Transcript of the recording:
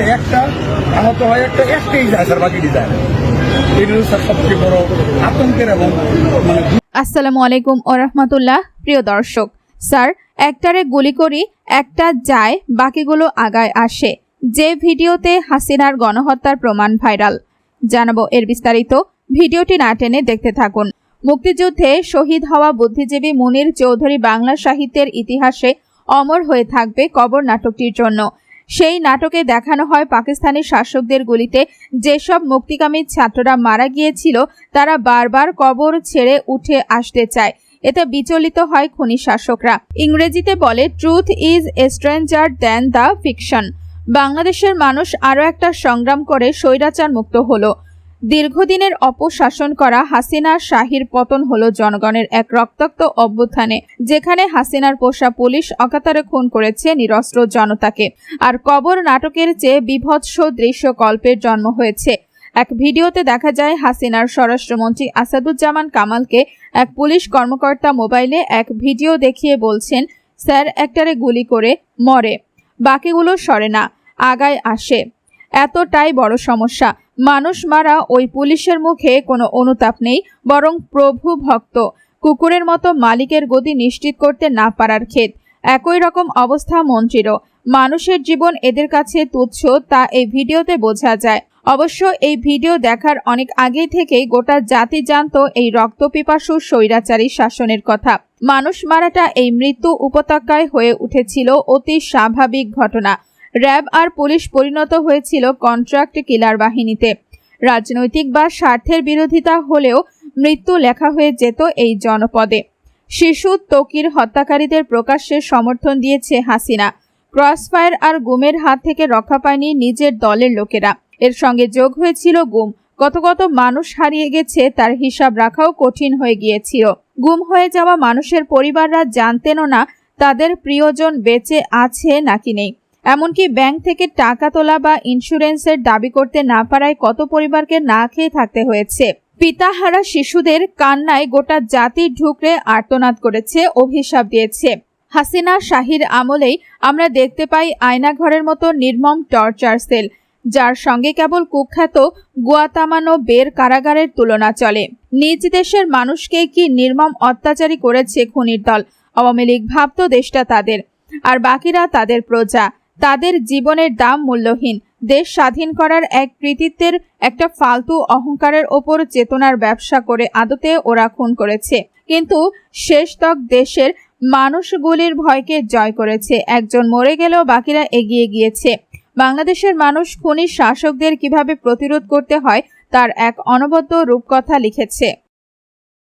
একটা আহত হয় একটা একটাই যায়, স্যার, বাকি ডিজাইন। এগুলো স্যার সবচেয়ে বড় আতঙ্কের এবং মানে আসসালামু আলাইকুম ও রহমতুল্লাহ, প্রিয় দর্শক। স্যার, একটারে গুলি করি, একটা যায়, বাকিগুলো আগায় আসে। যে ভিডিওতে হাসিনার গণহত্যার প্রমাণ ভাইরাল। জানাব এর বিস্তারিত। ভিডিওটি না টেনে দেখতে থাকুন। মুক্তিযুদ্ধে শহীদ হওয়া বুদ্ধিজীবী মুনির চৌধুরী বাংলা সাহিত্যের ইতিহাসে অমর হয়ে থাকবে কবর নাটকটির জন্য। সেই নাটকে দেখানো হয় পাকিস্তানি শাসকদের গুলিতে যেসব মুক্তিকামী ছাত্ররা মারা গিয়েছিল, তারা বারবার কবর ছেড়ে উঠে আসতে চায়। এতে বিচলিত হয় খুনি শাসকরা। ইংরেজিতে বলে truth is stranger than the fiction বাংলাদেশের মানুষ আরও একটা সংগ্রাম করে স্বৈরাচার মুক্ত হলো। দীর্ঘদিনের অপশাসন করা হাসিনা শাহির পতন হলো জনগণের এক রক্তাক্ত অভ্যুত্থানে, যেখানে হাসিনার পোষা পুলিশ অকাতারে খুন করেছে নিরস্ত্র জনতাকে। আর কবর নাটকের চেয়ে বিভৎস দৃশ্যকল্পের জন্ম হয়েছে। এক ভিডিওতে দেখা যায় হাসিনার স্বরাষ্ট্রমন্ত্রী আসাদুজ্জামান কামালকে এক পুলিশ কর্মকর্তা মোবাইলে এক ভিডিও দেখিয়ে বলছেন, স্যার, একটারে গুলি করে মরে, বাকিগুলো সরে না, আগায় আসে। এতটাই বড় সমস্যা মানুষ মারা ওই পুলিশের মুখে কোনো অনুতাপ নেই, বরং প্রভু ভক্ত। কুকুরের মতো মালিকের গতি নিশ্চিত করতে না পারার ক্ষেত। একই রকম অবস্থা মন্ত্রীরও। মানুষের জীবন এদের কাছে তুচ্ছ, তা এই ভিডিওতে বোঝা যায়। অবশ্য এই ভিডিও দেখার অনেক আগে থেকেই গোটা জাতি জানত এই রক্তপিপাসু স্বৈরাচারী শাসনের কথা। মানুষ মারাটা এই মৃত্যু উপত্যকায় হয়ে উঠেছিল অতি স্বাভাবিক ঘটনা। র্যাব আর পুলিশ পরিণত হয়েছিল কন্ট্রাক্ট কিলার বাহিনীতে। রাজনৈতিক বা স্বার্থের বিরোধিতা হলেও মৃত্যু লেখা হয়ে যেত এই জনপদে। শিশু তকির হত্যাকারীদের প্রকাশ্যে সমর্থন দিয়েছে হাসিনা। ক্রসফায়ার আর গুমের হাত থেকে রক্ষা পায়নি নিজের দলের লোকেরা। এর সঙ্গে যোগ হয়েছিল গুম। কত কত মানুষ হারিয়ে গেছে তার হিসাব রাখাও কঠিন হয়ে গিয়েছিল। গুম হয়ে যাওয়া মানুষের পরিবাররা জানতেনও না তাদের প্রিয়জন বেঁচে আছে নাকি নেই। এমনকি ব্যাংক থেকে টাকা তোলা বা ইন্স্যুরেন্সের দাবি করতে না পারায় কত পরিবারকে না খেয়ে থাকতে হয়েছে। পিতাহারা শিশুদের কান্নায় গোটা জাতি ঢুকরে আর্তনাদ করেছে, অভিশাপ দিয়েছে। হাসিনা শাহির আমলেই আমরা দেখতে পাই আয়নাঘরের মতো নির্মম টর্চার সেল, যার সঙ্গে কেবল কুখ্যাত গুয়াতামানো বের কারাগারের তুলনা চলে। নিজ দেশের মানুষকে কি নির্মম অত্যাচারী করেছে খুনির দল? আওয়ামী লীগ ভাবত দেশটা তাদের, আর বাকিরা তাদের প্রজা। তাদের জীবনের দাম মূল্যহীন। দেশ স্বাধীন করার এক কৃতিত্বের একটা ফালতু অহংকারের ওপর চেতনার ব্যবসা করে আদতে ওরা খুন করেছে। কিন্তু শেষ তক দেশের মানুষগুলির ভয়কে জয় করেছে। একজন মরে গেলেও বাকিরা এগিয়ে গিয়েছে। বাংলাদেশের মানুষ খুনি শাসকদের কীভাবে প্রতিরোধ করতে হয়, তার এক অনবদ্য রূপকথা লিখেছে।